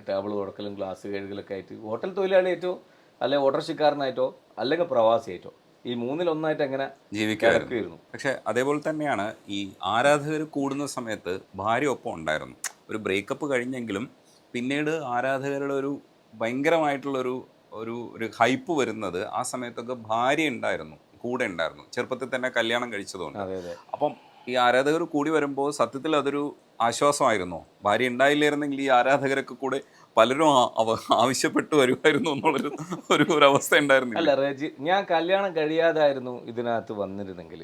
ടേബിൾ തുടക്കലും ഗ്ലാസ് കഴുകലൊക്കെ ആയിട്ട് ഹോട്ടൽ തൊഴിലാളി ആയിട്ടോ അല്ലെങ്കിൽ ഓട്ടർഷിക്കാരനായിട്ടോ അല്ലെങ്കിൽ പ്രവാസിയായിട്ടോ ഈ മൂന്നിലൊന്നായിട്ട് എങ്ങനെ ജീവിക്കുമായിരുന്നു പക്ഷെ അതേപോലെ തന്നെയാണ് ഈ ആരാധകർ കൂടുന്ന സമയത്ത് ഭാര്യ ഒപ്പം ഉണ്ടായിരുന്നു. ഒരു ബ്രേക്കപ്പ് കഴിഞ്ഞെങ്കിലും പിന്നീട് ആരാധകരുടെ ഒരു ഭയങ്കരമായിട്ടുള്ളൊരു ഒരു ഒരു ഹൈപ്പ് വരുന്നത് ആ സമയത്തൊക്കെ ഭാര്യ ഉണ്ടായിരുന്നു കൂടെ ഉണ്ടായിരുന്നു. ചെറുപ്പത്തിൽ തന്നെ കല്യാണം കഴിച്ചതുകൊണ്ട്. അപ്പം ഈ ആരാധകർ കൂടി വരുമ്പോൾ സത്യത്തിൽ അതൊരു ആശ്വാസമായിരുന്നു. ഭാര്യ ഉണ്ടായില്ലായിരുന്നെങ്കിൽ ഈ ആരാധകരൊക്കെ കൂടെ പലരും ആവശ്യപ്പെട്ട് വരുമായിരുന്നു എന്നുള്ളൊരു ഒരു ഒരു അവസ്ഥ ഉണ്ടായിരുന്നു അല്ല റജി ഞാൻ കല്യാണം കഴിയാതായിരുന്നു ഇതിനകത്ത് വന്നിരുന്നെങ്കിൽ.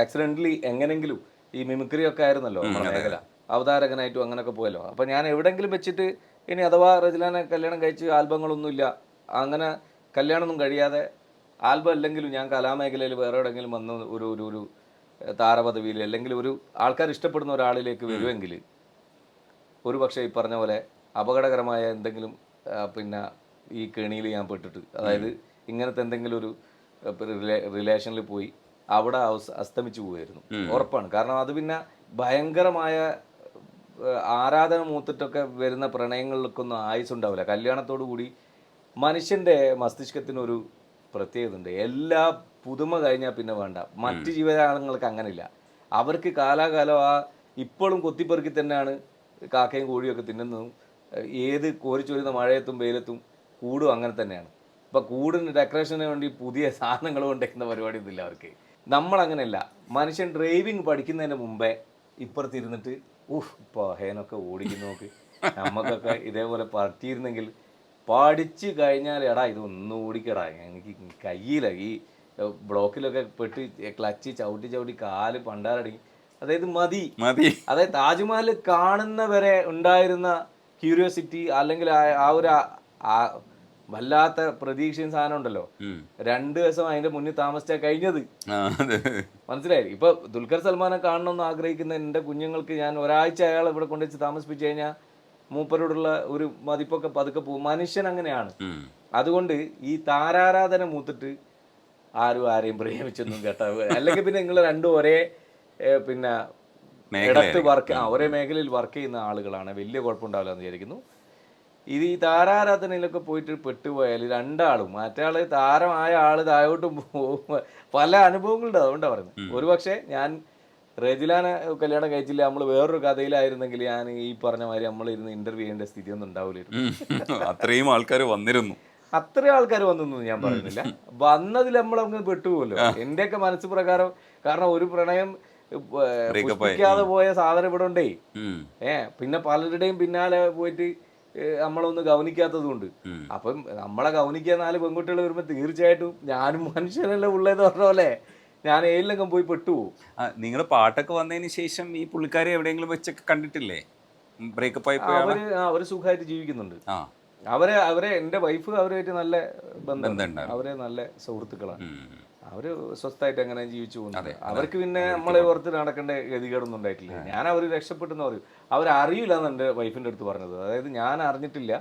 ആക്സിഡന്റലി എങ്ങനെങ്കിലും ഈ മിമിക്രി ഒക്കെ ആയിരുന്നല്ലോ മേഖല. അവതാരകനായിട്ടും അങ്ങനെയൊക്കെ പോയല്ലോ. അപ്പൊ ഞാൻ എവിടെങ്കിലും വെച്ചിട്ട് ഇനി അഥവാ റജിലാനെ കല്യാണം കഴിച്ച് ആൽബങ്ങളൊന്നുമില്ല അങ്ങനെ കല്യാണമൊന്നും കഴിയാതെ ആൽബം അല്ലെങ്കിലും ഞാൻ കലാമേഖലയിൽ വേറെ എവിടെയെങ്കിലും വന്ന് ഒരു ഒരു ഒരു താരപദവിയിൽ അല്ലെങ്കിൽ ഒരു ആൾക്കാർ ഇഷ്ടപ്പെടുന്ന ഒരാളിലേക്ക് വരുമെങ്കിൽ ഒരു പക്ഷേ ഈ പറഞ്ഞ പോലെ അപകടകരമായ എന്തെങ്കിലും പിന്നെ ഈ കെണിയിൽ ഞാൻ പെട്ടിട്ട് അതായത് ഇങ്ങനത്തെ എന്തെങ്കിലും ഒരു റിലേഷനിൽ പോയി അവിടെ അവസ്- അസ്തമിച്ചു പോവായിരുന്നു. ഉറപ്പാണ്. കാരണം അത് പിന്നെ ഭയങ്കരമായ ആരാധന മൂത്തിട്ടൊക്കെ വരുന്ന പ്രണയങ്ങളിലൊക്കൊന്നും ആയുസ് ഉണ്ടാവില്ല. കല്യാണത്തോടു കൂടി മനുഷ്യന്റെ മസ്തിഷ്കത്തിനൊരു പ്രത്യേകത ഉണ്ട് എല്ലാ പുതുമ കഴിഞ്ഞാൽ പിന്നെ വേണ്ട. മറ്റ് ജീവജാലങ്ങൾക്ക് അങ്ങനെയില്ല. അവർക്ക് കാലാകാലം ആ ഇപ്പോഴും കൊത്തിപ്പെറുക്കി തന്നെയാണ് കാക്കയും കോഴിയൊക്കെ തിന്നുന്നതും. ഏത് കോരിച്ചൊരുന്ന മഴയത്തും വെയിലത്തും കൂടും അങ്ങനെ തന്നെയാണ്. ഇപ്പൊ കൂടിന് ഡെക്കറേഷന് വേണ്ടി പുതിയ സാധനങ്ങൾ കൊണ്ടുവയ്ക്കുന്ന പരിപാടി ഒന്നുമില്ല അവർക്ക്. നമ്മൾ അങ്ങനെയല്ല മനുഷ്യൻ ഡ്രൈവിംഗ് പഠിക്കുന്നതിന് മുമ്പേ ഇപ്പുറത്തിരുന്നിട്ട് ഊഹ് ഇപ്പോൾ ഹേനൊക്കെ ഓടിക്കുന്നു നോക്ക്. നമുക്കൊക്കെ ഇതേപോലെ പറ്റിയിരുന്നെങ്കിൽ പഠിച്ചു കഴിഞ്ഞാൽ എടാ ഇതൊന്നും ഓടിക്കടാ. എനിക്ക് കയ്യില ഈ ബ്ലോക്കിലൊക്കെ പെട്ട് ക്ലച്ച് ചവിട്ടി ചവിട്ടി കാൽ പണ്ടാരടി. അതായത് മതി. മതി. അതായത് താജ്മഹൽ കാണുന്നവരെ ഉണ്ടായിരുന്ന ക്യൂരിയോസിറ്റി അല്ലെങ്കിൽ ആ- ഒരു വല്ലാത്ത പ്രതീക്ഷയും സാധനം ഉണ്ടല്ലോ. രണ്ട് ദിവസം അതിന്റെ മുന്നിൽ താമസിച്ചാൽ കഴിഞ്ഞത്. മനസ്സിലായി? ഇപ്പൊ ദുൽഖർ സൽമാനെ കാണണമെന്ന് ആഗ്രഹിക്കുന്ന എന്റെ കുഞ്ഞുങ്ങൾക്ക് ഞാൻ ഒരാഴ്ച അയാൾ ഇവിടെ കൊണ്ടുവച്ച് താമസിപ്പിച്ചു കഴിഞ്ഞാൽ മൂപ്പരോടുള്ള ഒരു മതിപ്പൊക്കെ പതുക്കെ പോകും. മനുഷ്യൻ അങ്ങനെയാണ്. അതുകൊണ്ട് ഈ താരാരാധന മൂത്തിട്ട് ആരും ആരെയും പ്രേമിച്ചൊന്നും കേട്ടാ അല്ലെങ്കിൽ പിന്നെ നിങ്ങൾ രണ്ടും ഒരേ പിന്നെ ഇടത്ത് വർക്ക് ആ ഒരേ മേഖലയിൽ വർക്ക് ചെയ്യുന്ന ആളുകളാണ്. വലിയ കുഴപ്പമുണ്ടാവില്ല എന്ന് വിചാരിക്കുന്നു. ഇത് ഈ താരാരാധനയിലൊക്കെ പോയിട്ട് പെട്ടുപോയാൽ രണ്ടാളും മറ്റാൾ താരമായ ആൾ താഴോട്ട് പോകും പല അനുഭവങ്ങളുണ്ട് അതുകൊണ്ടാണ് പറയുന്നത്. ഒരു പക്ഷേ ഞാൻ റെജിലാനെ കല്യാണം കഴിച്ചില്ല നമ്മൾ വേറൊരു കഥയിലായിരുന്നെങ്കിൽ ഞാൻ ഈ പറഞ്ഞ മാതിരി നമ്മൾ ഇരുന്ന് ഇന്റർവ്യൂ ചെയ്യേണ്ട സ്ഥിതി ഒന്നും ഉണ്ടാവില്ലായിരുന്നു. അത്രയും ആൾക്കാർ വന്നിരുന്നു. അത്ര ആൾക്കാർ വന്നൊന്നും ഞാൻ പറയുന്നില്ല വന്നതിൽ നമ്മൾ അങ്ങ് പെട്ടുപോലോ എന്റെയൊക്കെ മനസ്സ് പ്രകാരം കാരണം ഒരു പ്രണയം. പുഷ്പിക്കാതെ പോയ സാധനം ഇവിടെ ഉണ്ടേ. ഏ പിന്നെ പലരുടെയും പിന്നാലെ പോയിട്ട് നമ്മളൊന്ന് ഗവനിക്കാത്തത് കൊണ്ട് ഉം. അപ്പം നമ്മളെ ഗവനിക്കാൻ നാല് പെൺകുട്ടികൾ വരുമ്പോൾ തീർച്ചയായിട്ടും ഞാനും മനുഷ്യനല്ലേ ഉള്ളതെന്ന് പറഞ്ഞ പോലെ ഞാൻ ഏതിലൊക്കെ പോയി പെട്ടുപോകും. നിങ്ങൾ പാട്ടൊക്കെ വന്നതിന് ശേഷം ഈ പുള്ളിക്കാരെ എവിടെയെങ്കിലും വെച്ചൊക്കെ കണ്ടിട്ടില്ലേ? ബ്രേക്കപ്പ് ആയി അവർ അവർ സുഖമായിട്ട് ജീവിക്കുന്നുണ്ട്. അവരെ അവരെ എന്റെ വൈഫ് അവരുമായിട്ട് നല്ല ബന്ധം. അവരെ നല്ല സുഹൃത്തുക്കളാണ്. അവർ സ്വസ്ഥമായിട്ട് എങ്ങനെ ജീവിച്ചു പോകുന്നത്? അവർക്ക് പിന്നെ നമ്മളെ ഓർത്ത് നടക്കേണ്ട ഗതികേടൊന്നും ഉണ്ടായിട്ടില്ല. ഞാൻ അവർ രക്ഷപ്പെട്ടെന്ന് പറയും. അവരറിയില്ല എന്ന് എന്റെ വൈഫിന്റെ അടുത്ത് പറഞ്ഞത്. അതായത് ഞാൻ അറിഞ്ഞിട്ടില്ല.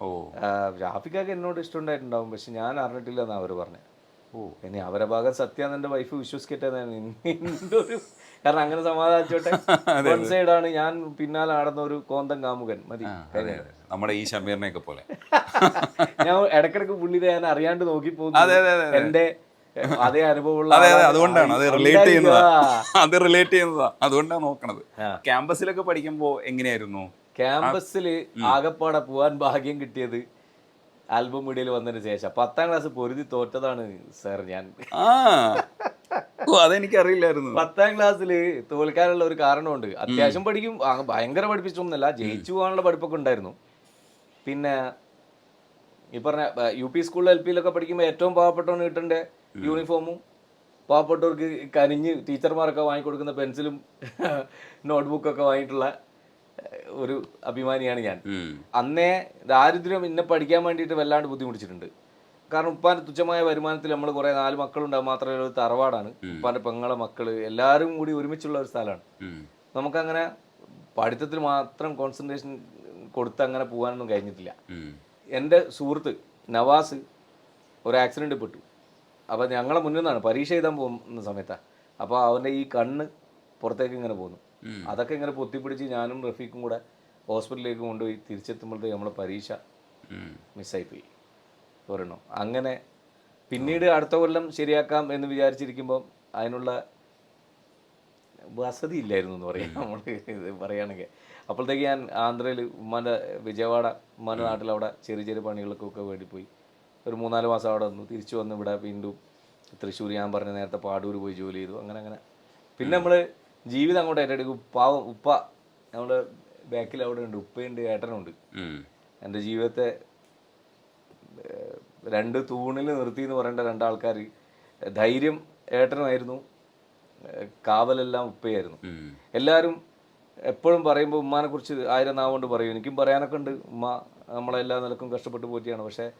ഓ. ആ, റാഫിക്കൊക്കെ എന്നോട് ഇഷ്ടമുണ്ടായിട്ടുണ്ടാവും. പക്ഷെ ഞാൻ അറിഞ്ഞിട്ടില്ല എന്നാണ് അവർ പറഞ്ഞത് ഓ. ഇനി അവരെ ഭാഗം സത്യാന്ന് എന്റെ വൈഫ് വിശ്വസിക്കട്ടെ എന്റെ ഒരു കാരണം അങ്ങനെ സമാധാനിച്ചോട്ടെ. വൺ സൈഡാണ് ഞാൻ പിന്നാലെ ആടുന്ന ഒരു കോന്തം കാമുകൻ. മതി. നമ്മുടെ ഈ ഷമീറിനെയൊക്കെ പോലെ. ഞാൻ ഇടക്കിടക്ക് പുള്ളിനെ ഞാൻ അറിയാണ്ട് നോക്കി പോകുന്നു അതെ, അതെ, അനുഭവമുള്ള അതെ അതെ അതുകൊണ്ടാണ് അത് റിലേറ്റ് ചെയ്യുന്നതാ. അത് റിലേറ്റ് ചെയ്യുന്നതാ. അതുകൊണ്ടാണ് നോക്കണത്. ക്യാമ്പസിലൊക്കെ പഠിക്കുമ്പോ എങ്ങനെയായിരുന്നു? ക്യാമ്പസിൽ ആകെപ്പാടെ പോവാൻ ഭാഗ്യം കിട്ടിയത് ആൽബം മീഡിയയിൽ വന്നതിന് ശേഷം. പത്താം ക്ലാസ് പൊരുതി തോറ്റതാണ് സാർ ഞാൻ. ആ. ഓ അതെനിക്ക് അറിയില്ലായിരുന്നു പത്താം ക്ലാസ്സിൽ തോൽക്കാനുള്ള ഒരു കാരണമുണ്ട്. അത്യാവശ്യം പഠിക്കും. ഭയങ്കര പഠിപ്പിച്ചൊന്നുമല്ല. ജയിച്ചു പോകാനുള്ള പഠിപ്പൊക്കെ ഉണ്ടായിരുന്നു. പിന്നെ ഈ പറഞ്ഞ യു പി സ്കൂളിൽ എൽ പിയിലൊക്കെ പഠിക്കുമ്പോൾ ഏറ്റവും പാവപ്പെട്ടവന് കിട്ടേണ്ട? യൂണിഫോമും പാവപ്പെട്ടവർക്ക് കനിഞ്ഞ് ടീച്ചർമാരൊക്കെ വാങ്ങിക്കൊടുക്കുന്ന പെൻസിലും നോട്ട്ബുക്കൊക്കെ വാങ്ങിയിട്ടുള്ള ഒരു അഭിമാനിയാണ് ഞാൻ. അന്നേ ദാരിദ്ര്യം ഇന്നെ പഠിക്കാൻ വേണ്ടിയിട്ട് വല്ലാണ്ട് ബുദ്ധിമുട്ടിച്ചിട്ടുണ്ട്. കാരണം ഉപ്പാന്റെ തുച്ഛമായ വരുമാനത്തിൽ നമ്മൾ കുറേ നാല് മക്കളുണ്ടാകും മാത്രമേ ഒരു തറവാടാണ്. ഉപ്പാന്റെ പെങ്ങളെ മക്കൾ എല്ലാവരും കൂടി ഒരുമിച്ചുള്ള ഒരു സ്ഥലമാണ്. നമുക്കങ്ങനെ പഠിത്തത്തിൽ മാത്രം കോൺസെൻട്രേഷൻ കൊടുത്ത് അങ്ങനെ പോകാനൊന്നും കഴിഞ്ഞിട്ടില്ല. എന്റെ സുഹൃത്ത് നവാസ് ഒരു ആക്സിഡന്റ് പെട്ടു. അപ്പോൾ ഞങ്ങളെ മുന്നിൽ നിന്നാണ്. പരീക്ഷ എഴുതാൻ പോകുന്ന സമയത്താണ് അപ്പോൾ അവന്റെ ഈ കണ്ണ് പുറത്തേക്ക് ഇങ്ങനെ പോകുന്നു. അതൊക്കെ ഇങ്ങനെ പൊത്തിപ്പിടിച്ച് ഞാനും റഫീഖും കൂടെ ഹോസ്പിറ്റലിലേക്ക് കൊണ്ടുപോയി തിരിച്ചെത്തുമ്പോഴത്തേക്ക് നമ്മളെ പരീക്ഷ മിസ്സായി പോയി ഒരെണ്ണം. അങ്ങനെ പിന്നീട് അടുത്ത കൊല്ലം ശരിയാക്കാം എന്ന് വിചാരിച്ചിരിക്കുമ്പോൾ അതിനുള്ള വസതി ഇല്ലായിരുന്നു എന്ന് പറയാം. നമ്മൾ ഇത് പറയുകയാണെങ്കിൽ. അപ്പോഴത്തേക്ക് ഞാൻ ആന്ധ്രയിൽ ഉമ്മാന്റെ വിജയവാഡ ഉമ്മാന്റെ നാട്ടിൽ അവിടെ ചെറിയ ചെറിയ പണികൾക്കൊക്കെ വേണ്ടി പോയി. ഒരു മൂന്നാൽ മാസം അവിടെ വന്നു തിരിച്ചു വന്ന് ഇവിടെ വീണ്ടും തൃശ്ശൂർ ഞാൻ പറഞ്ഞ നേരത്തെ പാടൂർ പോയി ജോലി ചെയ്തു. അങ്ങനെ അങ്ങനെ. പിന്നെ നമ്മൾ ജീവിതം അങ്ങോട്ട് ഏറ്റെടുക്കും. പാവം ഉപ്പ നമ്മുടെ ബാക്കിൽ അവിടെ ഉണ്ട്. ഉപ്പയുണ്ട് ഏട്ടനുണ്ട്. എന്റെ ജീവിതത്തെ രണ്ട് തൂണിൽ നിർത്തി എന്ന് പറയേണ്ട രണ്ടാൾക്കാർ ധൈര്യം ഏട്ടനുമായിരുന്നു. കാവലെല്ലാം ഉപ്പയായിരുന്നു. എല്ലാവരും എപ്പോഴും പറയുമ്പോൾ ഉമ്മാനെ കുറിച്ച് ആയിരം നാവുകൊണ്ട് പറയും. എനിക്കും പറയാനൊക്കെ ഉണ്ട്. ഉമ്മ നമ്മളെല്ലാ നിലക്കും കഷ്ടപ്പെട്ട് പോറ്റിയാണ്. പക്ഷേ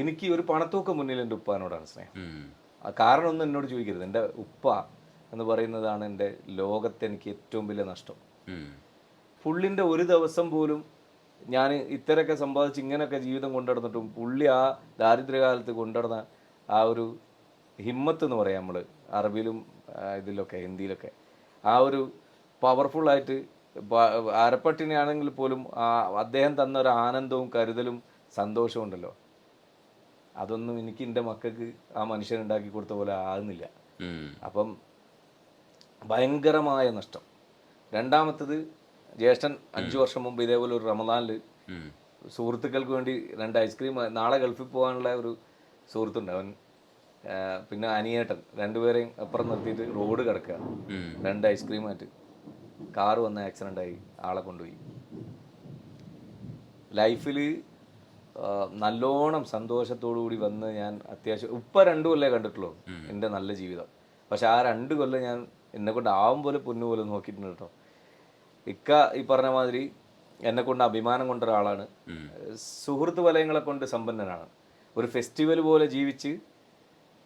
എനിക്ക് ഒരു പണത്തൂക്കം മുന്നിൽ എന്റെ ഉപ്പാനോടാണ് സ്നേഹം. കാരണം ആ കാരണമൊന്നും എന്നോട് ചോദിക്കരുത്. എന്റെ ഉപ്പ എന്ന് പറയുന്നതാണ് എന്റെ ലോകത്തെ എനിക്ക് ഏറ്റവും വലിയ നഷ്ടം. പുള്ളിന്റെ ഒരു ദിവസം പോലും ഞാൻ ഇത്രയൊക്കെ സമ്പാദിച്ച് ഇങ്ങനെയൊക്കെ ജീവിതം കൊണ്ടുനടന്നിട്ടും പുള്ളി ആ ദാരിദ്ര്യകാലത്ത് കൊണ്ടുനടന്ന ആ ഒരു ഹിമ്മത്ത് എന്ന് പറയാം നമ്മൾ അറബിയിലും ഇതിലൊക്കെ ഹിന്ദിയിലൊക്കെ. ആ ഒരു പവർഫുള്ളായിട്ട് അരപ്പട്ടിനാണെങ്കിൽ പോലും ആ അദ്ദേഹം തന്ന ഒരു ആനന്ദവും കരുതലും സന്തോഷവും ഉണ്ടല്ലോ. അതൊന്നും എനിക്ക് എന്റെ മക്കൾക്ക് ആ മനുഷ്യൻ ഉണ്ടാക്കി കൊടുത്ത പോലെ ആകുന്നില്ല. അപ്പം ഭയങ്കരമായ നഷ്ടം. രണ്ടാമത്തത് ജ്യേഷ്ഠൻ അഞ്ചു വർഷം മുമ്പ് ഇതേപോലെ ഒരു റമദാനിൽ. സുഹൃത്തുക്കൾക്ക് വേണ്ടി രണ്ട് ഐസ്ക്രീം നാളെ ഗൾഫിൽ പോകാനുള്ള ഒരു സുഹൃത്തുണ്ട്. അവൻ പിന്നെ അനിയേട്ടൻ. രണ്ടുപേരെയും അപ്പുറം നിർത്തിയിട്ട് റോഡ് കിടക്കുക. രണ്ട് ഐസ്ക്രീം ആയിട്ട്. കാറ് വന്ന ആക്സിഡന്റ് ആയി. ആളെ കൊണ്ടുപോയി. ലൈഫിൽ നല്ലോണം സന്തോഷത്തോടു കൂടി വന്ന് ഞാൻ അത്യാവശ്യം ഉപ്പ രണ്ടു കൊല്ലേ കണ്ടിട്ടുള്ളൂ എന്റെ നല്ല ജീവിതം. പക്ഷെ ആ രണ്ട് കൊല്ലം ഞാൻ എന്നെ കൊണ്ട് ആവും പോലെ പൊന്നു പോലെ നോക്കിയിട്ടുണ്ട് കേട്ടോ. ഇക്ക ഈ പറഞ്ഞ മാതിരി എന്നെ കൊണ്ട് അഭിമാനം കൊണ്ട ഒരാളാണ്. സുഹൃത്ത് വലയങ്ങളെ കൊണ്ട് സമ്പന്നനാണ്. ഒരു ഫെസ്റ്റിവൽ പോലെ ജീവിച്ച്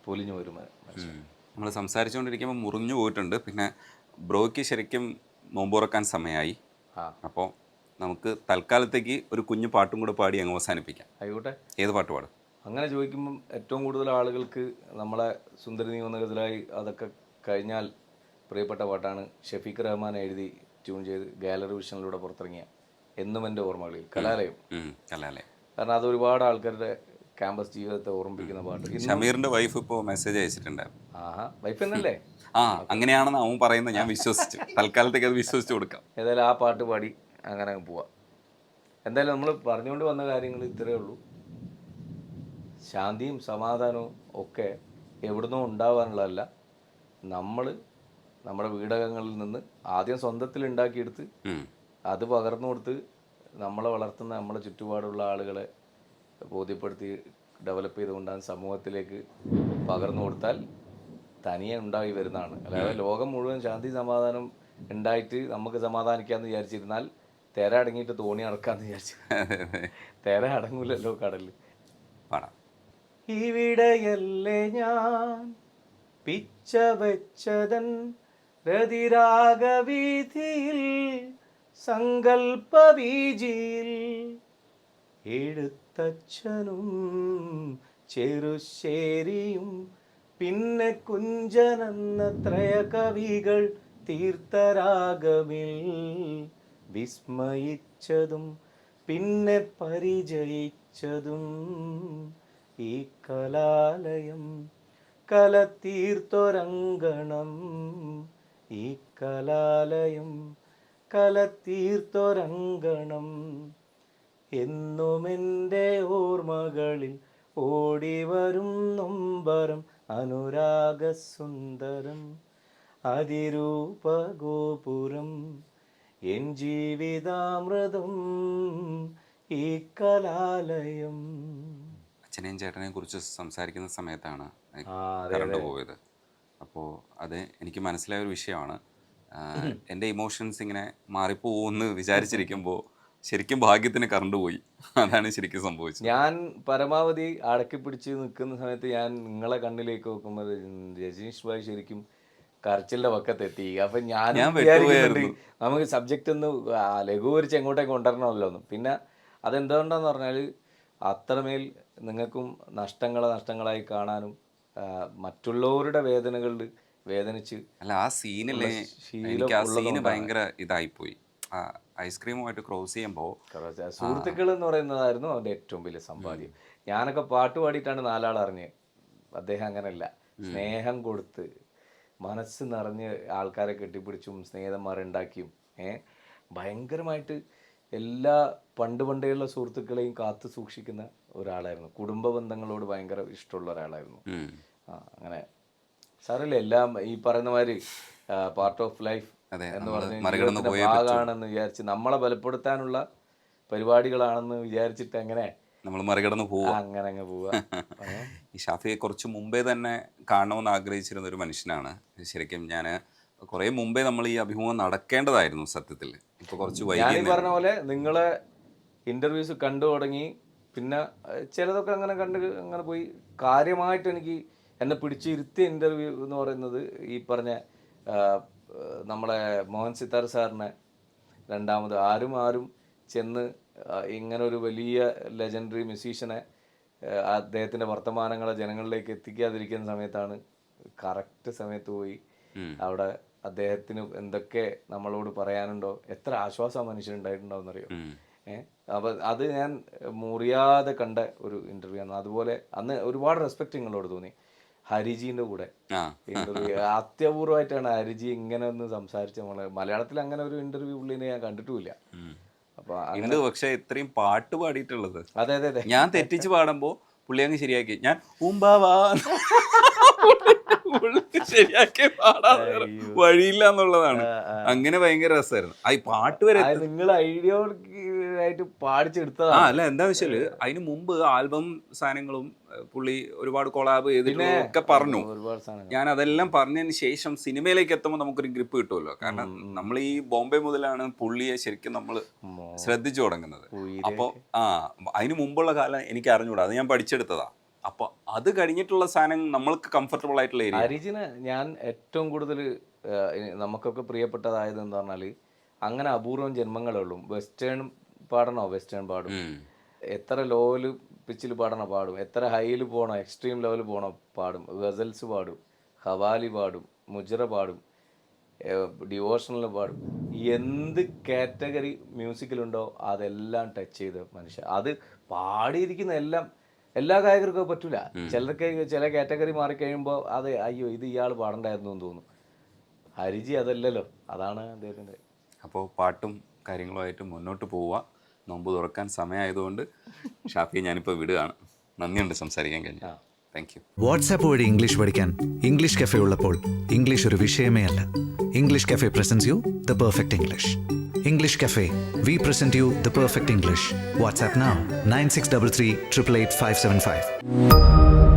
പൊലിഞ്ഞു വരും നമ്മൾ സംസാരിച്ചുകൊണ്ടിരിക്കുമ്പോൾ മുറിഞ്ഞു പോയിട്ടുണ്ട്. പിന്നെ ബ്രോയ്ക്ക് ശരിക്കും നോമ്പുറക്കാൻ സമയമായി. ആ. അപ്പോൾ നമുക്ക് തൽക്കാലത്തേക്ക് ഒരു കുഞ്ഞു പാട്ടും കൂടെ പാടി അങ്ങ് അവസാനിപ്പിക്കാം. ആയിക്കോട്ടെ. ഏത് പാട്ട് പാടും? അങ്ങനെ ചോദിക്കുമ്പം ഏറ്റവും കൂടുതൽ ആളുകൾക്ക് നമ്മളെ സുന്ദരി നിയമനഗതിലായി അതൊക്കെ കഴിഞ്ഞാൽ പ്രിയപ്പെട്ട പാട്ടാണ് ഷഫീഖ് റഹ്മാൻ എഴുതി ട്യൂൺ ചെയ്ത് ഗാലറി വിഷനിലൂടെ പുറത്തിറങ്ങിയ എന്നും എന്റെ ഓർമ്മകളിൽ കലാലയം. കലാലയം. കാരണം അത് ഒരുപാട് ആൾക്കാരുടെ ക്യാമ്പസ് ജീവിതത്തെ ഓർമ്മിപ്പിക്കുന്ന പാട്ട്. ഷമീറിന്റെ വൈഫ് ഇപ്പോൾ മെസ്സേജ് അയച്ചിട്ടുണ്ട് ആഹാ വൈഫ് എന്നല്ലേ? ആ അങ്ങനെയാണെന്ന് അവൻ പറയുന്നത് ഞാൻ വിശ്വസിച്ചു. തൽക്കാലത്തേക്ക് അത് വിശ്വസിച്ച് കൊടുക്കാം. ഏതായാലും ആ പാട്ട് പാടി അങ്ങനെ അങ്ങ് പോവാം. എന്തായാലും നമ്മൾ പറഞ്ഞുകൊണ്ട് വന്ന കാര്യങ്ങൾ ഇത്രയേ ഉള്ളൂ. ശാന്തിയും സമാധാനവും ഒക്കെ എവിടുന്നോ ഉണ്ടാവാനുള്ളതല്ല. നമ്മൾ നമ്മുടെ വീടകങ്ങളിൽ നിന്ന് ആദ്യം സ്വന്തത്തിൽ ഉണ്ടാക്കിയെടുത്ത് അത് പകർന്നു കൊടുത്ത് നമ്മളെ വളർത്തുന്ന നമ്മളെ ചുറ്റുപാടുള്ള ആളുകളെ ബോധ്യപ്പെടുത്തി ഡെവലപ്പ് ചെയ്തുകൊണ്ടാണ് സമൂഹത്തിലേക്ക് പകർന്നു കൊടുത്താൽ തനിയെ ഉണ്ടായി വരുന്നതാണ്. അല്ലാതെ ലോകം മുഴുവൻ ശാന്തി സമാധാനം ഉണ്ടായിട്ട് നമുക്ക് സമാധാനിക്കാമെന്ന് വിചാരിച്ചിരുന്നാൽ തിര അടങ്ങിയിട്ട് തോണി അടക്കാന്ന് വിചാരിച്ചു. തിര അടങ്ങൂലല്ലോ കടലിൽ പാടാം. ഇവിടെയല്ലേ ഞാൻ പിച്ച വെച്ചതൻ രതിരാഗവീതിയിൽ സങ്കൽപ്പവീജിയിൽ എഴുത്തച്ഛനും ചെറുശ്ശേരിയും പിന്നെ കുഞ്ചനെന്ന ത്രയ കവികൾ തീർത്ഥരാഗമിൽ. വിസ്മയിച്ചതും പിന്നെ പരിചയിച്ചതും ഈ കലാലയം കലത്തീർത്തൊരങ്കണം. ഈ കലാലയം കലത്തീർത്തൊരങ്കണം എന്നുമെന്റെ ഓർമ്മകളിൽ ഓടിവരും നൊമ്പരം അനുരാഗസുന്ദരം അതിരൂപഗോപുരം. എൻ ജീവിതാമൃതം ഈ കലാലയം. അച്ഛനെയും ചേട്ടനെയും കുറിച്ച് സംസാരിക്കുന്ന സമയത്താണ് കറണ്ട് പോയത്. അപ്പോൾ അത് എനിക്ക് മനസ്സിലായ ഒരു വിഷയമാണ്. എന്റെ ഇമോഷൻസ് ഇങ്ങനെ മാറിപ്പോകുമെന്ന് വിചാരിച്ചിരിക്കുമ്പോൾ ശരിക്കും ഭാഗ്യത്തിന് കറണ്ട് പോയി. അതാണ് ശരിക്കും സംഭവിച്ചത്. ഞാൻ പരമാവധി അടക്കി പിടിച്ച് നിൽക്കുന്ന സമയത്ത് ഞാൻ നിങ്ങളെ കണ്ണിലേക്ക് നോക്കുമ്പോൾ രജനീഷ് ഭായ് ശരിക്കും കരച്ചിലിന്റെ പക്കത്തെത്തി അപ്പൊ ഞാൻ നമുക്ക് സബ്ജക്റ്റ് ഒന്ന് ലഘൂകരിച്ച് എങ്ങോട്ടേക്ക് കൊണ്ടുവരണമല്ലോ എന്ന് പിന്നെ അതെന്തുകൊണ്ടാന്ന് പറഞ്ഞാൽ അത്രമേൽ നിങ്ങൾക്കും നഷ്ടങ്ങളെ നഷ്ടങ്ങളായി കാണാനും മറ്റുള്ളവരുടെ വേദനകളിൽ വേദനിച്ച് അല്ല ആ സീനിലെ എനിക്ക് ആ സീന്. ഭയങ്കര ഇതായിപ്പോയി. ഐസ്ക്രീമുമായിട്ട് ക്രോസ് ചെയ്യുമ്പോൾ സുഹൃത്തുക്കൾ എന്ന് പറയുന്നതായിരുന്നു അവന്റെ ഏറ്റവും വലിയ സമ്പാദ്യം. ഞാനൊക്കെ പാട്ട് പാടിയിട്ടാണ് നാലാൾ അറിഞ്ഞ് അദ്ദേഹം അങ്ങനെയല്ല സ്നേഹം കൊടുത്ത് മനസ്സ് നിറഞ്ഞ് ആൾക്കാരെ കെട്ടിപ്പിടിച്ചും സ്നേഹിതന്മാരെ ഉണ്ടാക്കിയും ഏ? ഭയങ്കരമായിട്ട് എല്ലാ പണ്ട് പണ്ടേയുള്ള സുഹൃത്തുക്കളെയും കാത്തു സൂക്ഷിക്കുന്ന ഒരാളായിരുന്നു. കുടുംബ ബന്ധങ്ങളോട് ഭയങ്കര ഇഷ്ടമുള്ള ഒരാളായിരുന്നു. ആ അങ്ങനെ. സാറല്ലേ എല്ലാം ഈ പറയുന്ന മാതിരി പാർട്ട് ഓഫ് ലൈഫ് എന്ന് പറഞ്ഞ. ഭാഗമാണെന്ന് വിചാരിച്ച് നമ്മളെ ബലപ്പെടുത്താനുള്ള പരിപാടികളാണെന്ന് വിചാരിച്ചിട്ട് അങ്ങനെ നമ്മൾ മറികടന്ന് പോവുക അങ്ങനെ അങ്ങ് പോവുക? ഈ ഷാഫിയെ കുറച്ച് മുമ്പേ തന്നെ കാണണമെന്ന് ആഗ്രഹിച്ചിരുന്ന ഒരു മനുഷ്യനാണ്. ശരിക്കും ഞാൻ കുറേ മുമ്പേ നമ്മൾ ഈ അഭിമുഖം നടക്കേണ്ടതായിരുന്നു സത്യത്തിൽ. ഇപ്പൊ കുറച്ച് ഞാൻ ഈ വൈകി പറഞ്ഞ പോലെ നിങ്ങളെ ഇന്റർവ്യൂസ് കണ്ടു തുടങ്ങി. പിന്നെ ചിലതൊക്കെ അങ്ങനെ കണ്ട് അങ്ങനെ പോയി. കാര്യമായിട്ട് എനിക്ക് എന്നെ പിടിച്ചിരുത്തിയ ഇന്റർവ്യൂ എന്ന് പറയുന്നത് ഈ പറഞ്ഞ ആ, നമ്മളെ മോഹൻ സിത്താർ സാറിനെ രണ്ടാമത് ആരും ആരും ചെന്ന് ഇങ്ങനെ ഒരു വലിയ ലെജൻഡറി മ്യൂസീഷ്യനെ അദ്ദേഹത്തിന്റെ വർത്തമാനങ്ങളെ ജനങ്ങളിലേക്ക് എത്തിക്കാതിരിക്കുന്ന സമയത്താണ് കറക്റ്റ് സമയത്ത് പോയി അവിടെ അദ്ദേഹത്തിന് എന്തൊക്കെ നമ്മളോട് പറയാനുണ്ടോ എത്ര ആശ്വാസം മനുഷ്യനുണ്ടായിട്ടുണ്ടോയെന്നറിയോ ഏഹ് അപ്പൊ അത് ഞാൻ മുറിയാതെ കണ്ട ഒരു ഇന്റർവ്യൂ ആണ് അതുപോലെ അന്ന് ഒരുപാട് റെസ്പെക്ട് നിങ്ങളോട് തോന്നി. ഹരിജീന്റെ കൂടെ. ഇന്റർവ്യൂ അത്യപൂർവമായിട്ടാണ് ഹരിജി ഇങ്ങനെ ഒന്ന് സംസാരിച്ച നമ്മൾ മലയാളത്തിൽ അങ്ങനെ ഒരു ഇന്റർവ്യൂ പുള്ളിനെ ഞാൻ കണ്ടിട്ടുമില്ല. അപ്പൊ ഉണ്ട് പക്ഷെ ഇത്രയും പാട്ട് പാടിയിട്ടുള്ളത്. അതെ അതെ അതെ. ഞാൻ തെറ്റിച്ച് പാടുമ്പോ പുള്ളി അങ്ങ് ശരിയാക്കി. ഞാൻ ഉമ്പാവാ. ശരിയാക്കി പാടാൻ വഴിയില്ല എന്നുള്ളതാണ്. അങ്ങനെ ഭയങ്കര രസമായിരുന്നു ആ പാട്ട് വരെ നിങ്ങൾ ഐഡിയ ആയിട്ട് ആ പാടിച്ചെടുത്തതാണ് അല്ല എന്താ വെച്ചാൽ അതിന് മുമ്പ് ആൽബം സാധനങ്ങളും പുള്ളി ഒരുപാട് കൊളാബ് ചെയ്തിട്ടുള്ള ഒക്കെ പറഞ്ഞു. ഞാൻ അതെല്ലാം പറഞ്ഞതിന് ശേഷം സിനിമയിലേക്ക് എത്തുമ്പോൾ നമുക്കൊരു ഗ്രിപ്പ് കിട്ടുമല്ലോ. കാരണം നമ്മൾ ഈ ബോംബെ മുതലാണ് പുള്ളിയെ ശരിക്കും നമ്മൾ ശ്രദ്ധിച്ചു തുടങ്ങുന്നത്. അപ്പോൾ ആ അതിന് മുമ്പുള്ള കാലം എനിക്ക് അറിഞ്ഞുകൂടാ അത് ഞാൻ പഠിച്ചെടുത്തതാ. അപ്പോൾ അത് കഴിഞ്ഞിട്ടുള്ള സാധനം നമ്മൾക്ക് കംഫർട്ടബിൾ ആയിട്ടുള്ള ഏരിയ ഹരിജിന് ഞാൻ ഏറ്റവും കൂടുതൽ നമുക്കൊക്കെ പ്രിയപ്പെട്ടതായത് എന്ന് പറഞ്ഞാൽ അങ്ങനെ അപൂർവം ജന്മങ്ങളേ ഉള്ളൂ. വെസ്റ്റേൺ പാടണോ? വെസ്റ്റേൺ പാടും. എത്ര ലോയിൽ പിച്ചിൽ പാടണോ? പാടും. എത്ര ഹൈയിൽ പോകണോ എക്സ്ട്രീം ലെവലിൽ പോകണോ പാടും. ഗസൽസ് പാടും. ഹവാലി പാടും. മുജറ പാടും. ഡിവോഷണൽ പാടും. എന്ത് കാറ്റഗറി മ്യൂസിക്കിലുണ്ടോ അതെല്ലാം ടച്ച് ചെയ്ത മനുഷ്യൻ അത് പാടിയിരിക്കുന്ന എല്ലാം എല്ലാ ഗായകർക്കും പറ്റൂല. ചിലർക്ക് ചില കാറ്റഗറി മാറിക്കഴിയുമ്പോൾ അത് അയ്യോ ഇത് ഇയാൾ പാടണ്ടായിരുന്നു എന്ന് തോന്നുന്നു ഹരിജി അതല്ലല്ലോ. അതാണ് അദ്ദേഹത്തിന്റെ അപ്പോൾ പാട്ടും കാര്യങ്ങളുമായിട്ട് മുന്നോട്ട് പോവുക. നോമ്പ് തുറക്കാൻ സമയമായതുകൊണ്ട് ഷാഫിയെ ഞാനിപ്പോൾ വിടുകയാണ്. നന്ദിയുണ്ട് സംസാരിക്കാൻ കഴിഞ്ഞു. താങ്ക് യു വാട്സാപ്പ് വഴി ഇംഗ്ലീഷ് പഠിക്കാൻ ഇംഗ്ലീഷ് കഫേ ഉള്ളപ്പോൾ ഇംഗ്ലീഷ് ഒരു വിഷയമേ അല്ല. English cafe presents you the perfect English English cafe we present you the perfect English WhatsApp nine six double three triple eight five seven five